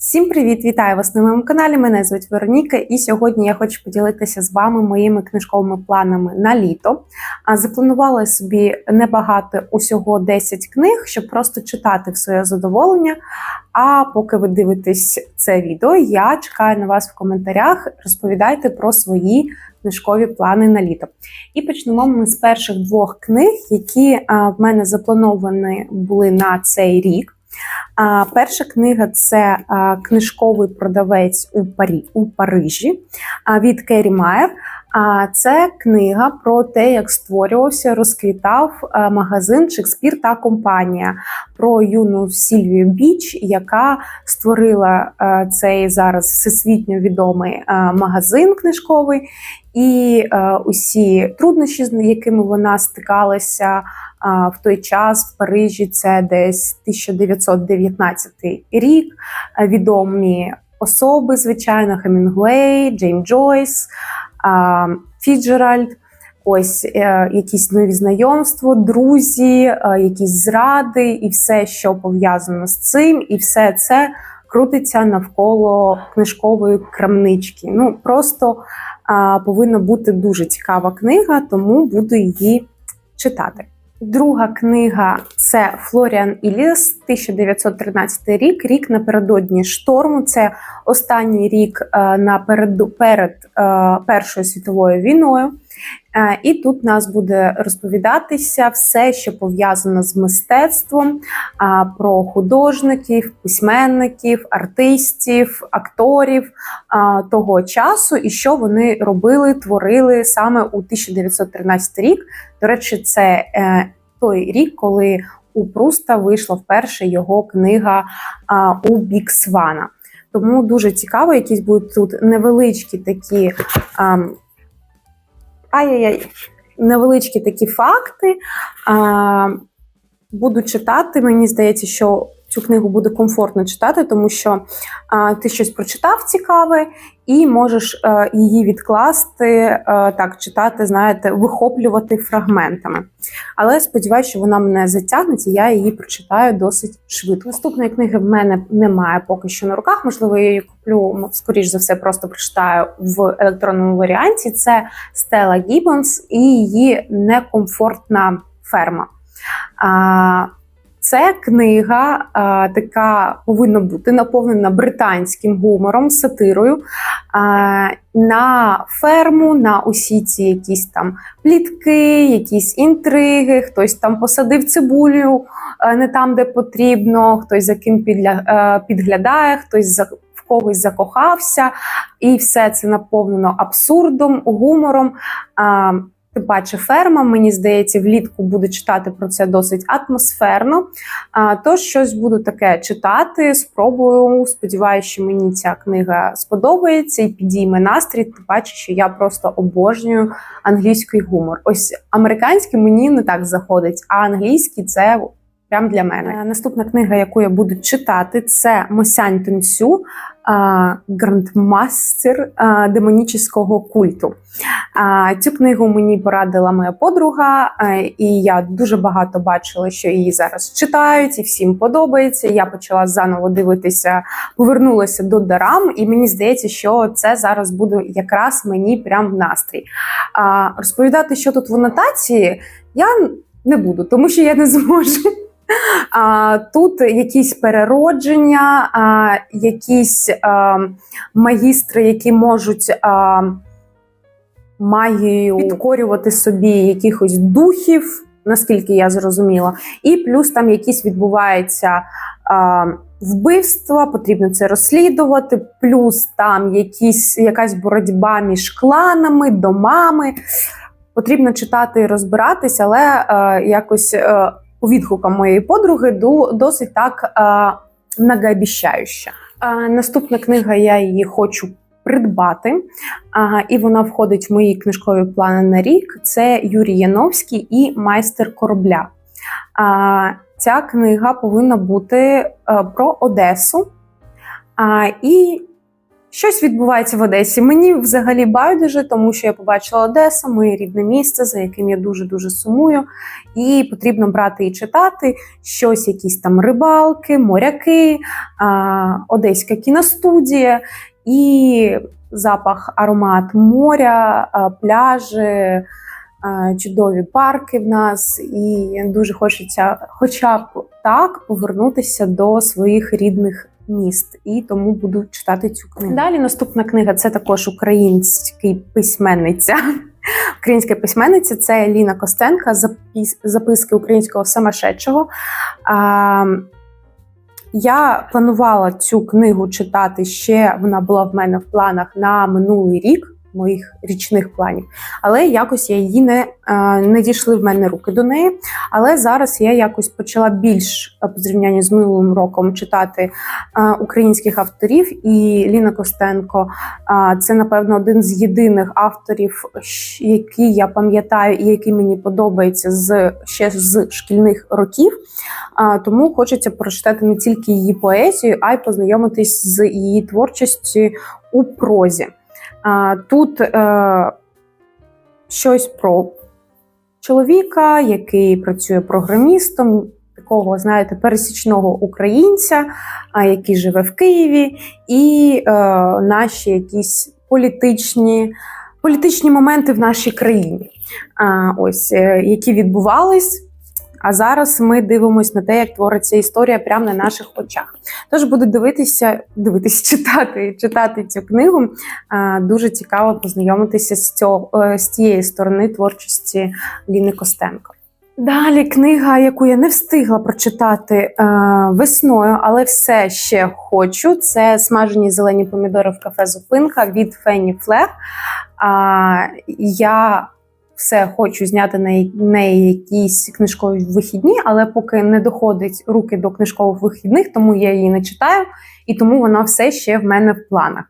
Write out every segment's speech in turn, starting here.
Всім привіт! Вітаю вас на моєму каналі. Мене звуть Вероніка, і сьогодні я хочу поділитися з вами моїми книжковими планами на літо. Запланувала собі небагато усього 10 книг, щоб просто читати в своє задоволення. А поки ви дивитесь це відео, я чекаю на вас в коментарях. Розповідайте про свої книжкові плани на літо. І почнемо ми з перших двох книг, які в мене заплановані були на цей рік. Перша книга це книжковий продавець у Парі у Парижі від Керрі Майер. А це книга про те, як створювався, розквітав магазин Шекспір та компанія про юну Сільвію Біч, яка створила цей зараз всесвітньо відомий магазин книжковий, і усі труднощі, з якими вона стикалася. А, В той час в Парижі це десь 1919 рік. Відомі особи, звичайно, Хемінгуей, Джейм Джойс, Фіджеральд. Ось е, якісь нові знайомства, друзі, е, якісь зради, і все, що пов'язано з цим, і все це крутиться навколо книжкової крамнички. Ну просто а, повинна бути дуже цікава книга, тому буду її читати. Друга книга це Флоріан Іліс, 1913 рік, рік напередодні шторму. Це останній рік е, напереду перед е, Першою світовою війною. Е, І тут нас буде розповідатися все, що пов'язано з мистецтвом, про художників, письменників, артистів, акторів того часу, і що вони робили, творили саме у 1913 рік. До речі, це той рік, коли у Пруста вийшла вперше його книга у Біксвана. Тому дуже цікаво, якісь будуть тут невеличкі такі. Ай-яй-яй, невеличкі такі факти. Буду читати. Мені здається, що цю книгу буде комфортно читати, тому що а, ти щось прочитав цікаве і можеш а, її відкласти, а, так читати, знаєте, вихоплювати фрагментами. Але сподіваюся, що вона мене затягнеться, я її прочитаю досить швидко. Наступної книги в мене немає поки що на руках. Можливо, я її куплю, ну, скоріш за все, просто прочитаю в електронному варіанті. Це Стела Гіббонс і її некомфортна ферма. А, це книга, а, така повинна бути наповнена британським гумором, сатирою а, на ферму, на усі ці якісь там плітки, якісь інтриги, хтось там посадив цибулю а, не там, де потрібно, хтось за ким підля, а, підглядає, хтось за в когось закохався, і все це наповнено абсурдом, гумором. А, Тим паче ферма, мені здається, влітку буду читати про це досить атмосферно. Тож щось буду таке читати, спробую. Сподіваюся, що мені ця книга сподобається і підійме настрій. Тим паче, що я просто обожнюю англійський гумор. Ось американський мені не так заходить, а англійський це. Прям для мене. Наступна книга, яку я буду читати, це Мосянь Тунцю, грандмастер демонічного культу. Цю книгу мені порадила моя подруга, і я дуже багато бачила, що її зараз читають, і всім подобається. Я почала заново дивитися, повернулася до дарам, і мені здається, що це зараз буде якраз мені прям в настрій. Розповідати, що тут в анотації, я не буду, тому що я не зможу. А, Тут якісь переродження, а, якісь а, магістри, які можуть а, магією підкорювати собі якихось духів, наскільки я зрозуміла, і плюс там якісь відбуваються. А, Вбивства, потрібно це розслідувати, плюс там якісь, якась боротьба між кланами, домами. Потрібно читати і розбиратися, але е, якось е, відгукам моєї подруги досить так многообіщающа. Е, наступна книга, я її хочу придбати, і вона входить в мої книжкові плани на рік. Це Юрій Яновський і майстер корабля. Ця книга повинна бути е, про Одесу. І Щось відбувається в Одесі. Мені взагалі байдуже, тому що я побачила Одесу, моє рідне місце, за яким я дуже дуже сумую. І потрібно брати і читати щось, якісь там рибалки, моряки, одеська кіностудія і запах, аромат моря, пляжі. Чудові парки в нас, і дуже хочеться, хоча б так, повернутися до своїх рідних міст, і тому буду читати цю книгу. Далі наступна книга це також український письменниця. Українська письменниця це Ліна Костенка, запис- записки українського самошедшого. Я планувала цю книгу читати ще. Вона була в мене в планах на минулий рік, моїх річних планів, але якось я її не, е, не дійшли в мене руки до неї. Але зараз я якось почала більш е, по зрівнянню з минулим роком читати е, українських авторів. І Ліна Костенко це, напевно, один з єдиних авторів, які я пам'ятаю і який мені подобається з ще з шкільних років. Тому хочеться прочитати не тільки її поезію, а й познайомитись з її творчістю у прозі. Тут е, щось про чоловіка, який працює програмістом, такого, знаєте, пересічного українця, а, який живе в Києві, і е, наші якісь політичні. Політичні моменти в нашій країні, а, ось е, які відбувались. А зараз ми дивимося на те, як твориться історія прямо на наших очах. Тож буду дивитися, дивитися, читати, читати цю книгу. Дуже цікаво познайомитися з цього е, з цієї сторони творчості Ліни Костенко. Далі книга, яку я не встигла прочитати е, весною, але все ще хочу. Це смажені зелені помідори в кафе Зупинка від Фенні Флег. Я все хочу зняти на неї якісь книжкові вихідні, але поки не доходить руки до книжкових вихідних, тому я її не читаю, і тому вона все ще в мене в планах.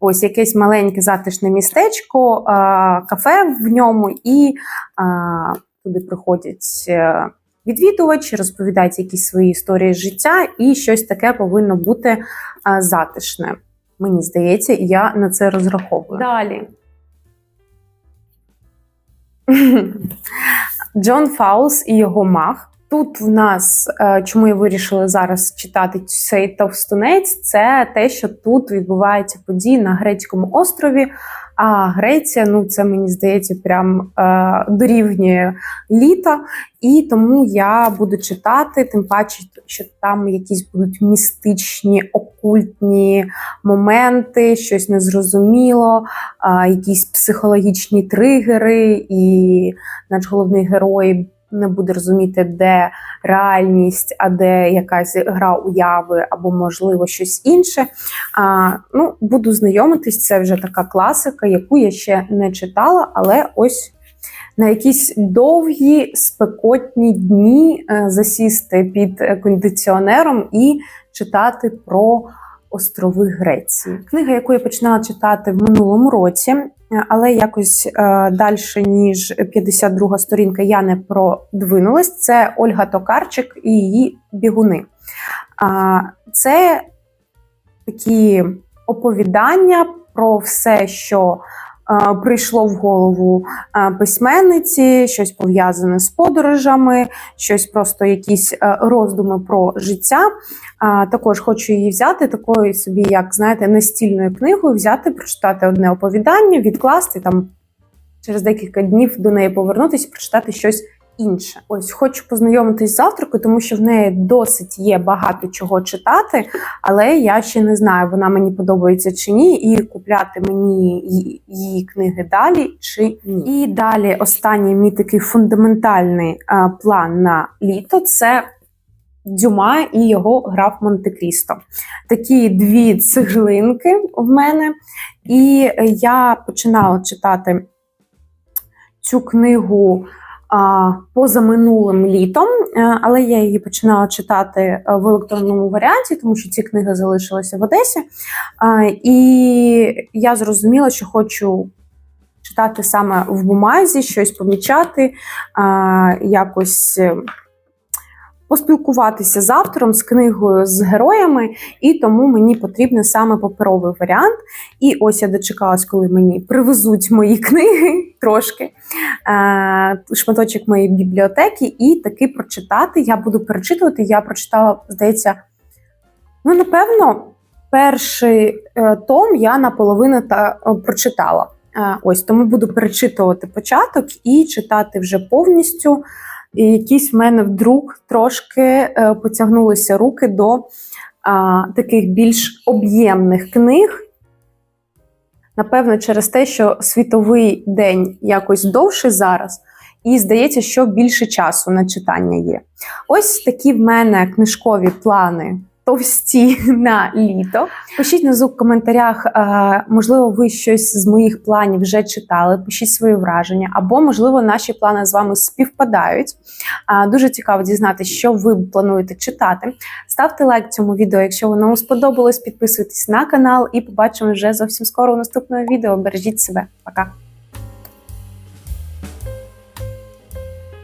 Ось якесь маленьке затишне містечко, кафе в ньому, і туди приходять. е, Відвідувачі розповідають якісь свої історії життя, і щось таке повинно бути затишне. Мені здається, я на це розраховую. Далі. Джон Фаулс і його мах. Тут в нас, е, чому я вирішила зараз читати цей товстунець, це те, що тут відбуваються події на грецькому острові. А Греція, ну це мені здається, прям е, дорівнює літа. І тому я буду читати, тим паче, що там якісь будуть містичні, окультні моменти, щось незрозуміло, е, якісь психологічні тригери, і наш головний герой не буде розуміти, де реальність, а де якась гра уяви, або, можливо, щось інше. А, ну, Буду знайомитись, це вже така класика, яку я ще не читала, але ось. На якісь довгі спекотні дні е, засісти під кондиціонером і читати про острови Греції. Книга, яку я починала читати в минулому році, але якось е, далі, ніж 52 сторінка, я не продвинулась. Це Ольга Токарчик і її бігуни. Це такі оповідання про все, що е, прийшло в голову е, письменниці, щось пов'язане з подорожами, щось просто якісь е, роздуми про життя. Також хочу її взяти такою собі, як знаєте, настільною книгою, взяти, прочитати одне оповідання, відкласти там через декілька днів до неї повернутися, прочитати щось інше. Ось хочу познайомитись з авторкою, тому що в неї досить є багато чого читати, але я ще не знаю, вона мені подобається чи ні, і купляти мені її, книги далі чи ні. І далі останній мій такий фундаментальний а, план на літо це. Дюма і його граф Монте-Крісто. Такі дві цеглинки в мене. І я починала читати цю книгу позаминулим літом, е, але я її починала читати е, в електронному варіанті, тому що ці книги залишилися в Одесі. І я зрозуміла, що хочу. Читати саме в бумазі, щось помічати, якось е, поспілкуватися з автором, з книгою, з героями, і тому мені потрібен саме паперовий варіант. І ось я дочекалась, коли мені привезуть мої книги трошки, е, шматочок моєї бібліотеки, і таки прочитати. Я буду перечитувати. Я прочитала, здається, ну, напевно, перший е, том я наполовину та е, прочитала. Ось тому буду перечитувати початок і читати вже повністю. І якісь в мене вдруг трошки е, потягнулися руки до а, таких більш об'ємних книг. Напевно, через те, що світовий день якось довший зараз, і здається, що більше часу на читання є. Ось такі в мене книжкові плани. Товсті на літо. Пишіть внизу в коментарях, е, можливо, ви щось з моїх планів вже читали. Пишіть свої враження, або, можливо, наші плани з вами співпадають. Е, Дуже цікаво дізнатися, що ви плануєте читати. Ставте лайк цьому відео, якщо воно вам сподобалось. Підписуйтесь на канал і побачимо вже зовсім скоро у наступному відео. Бережіть себе. Пока!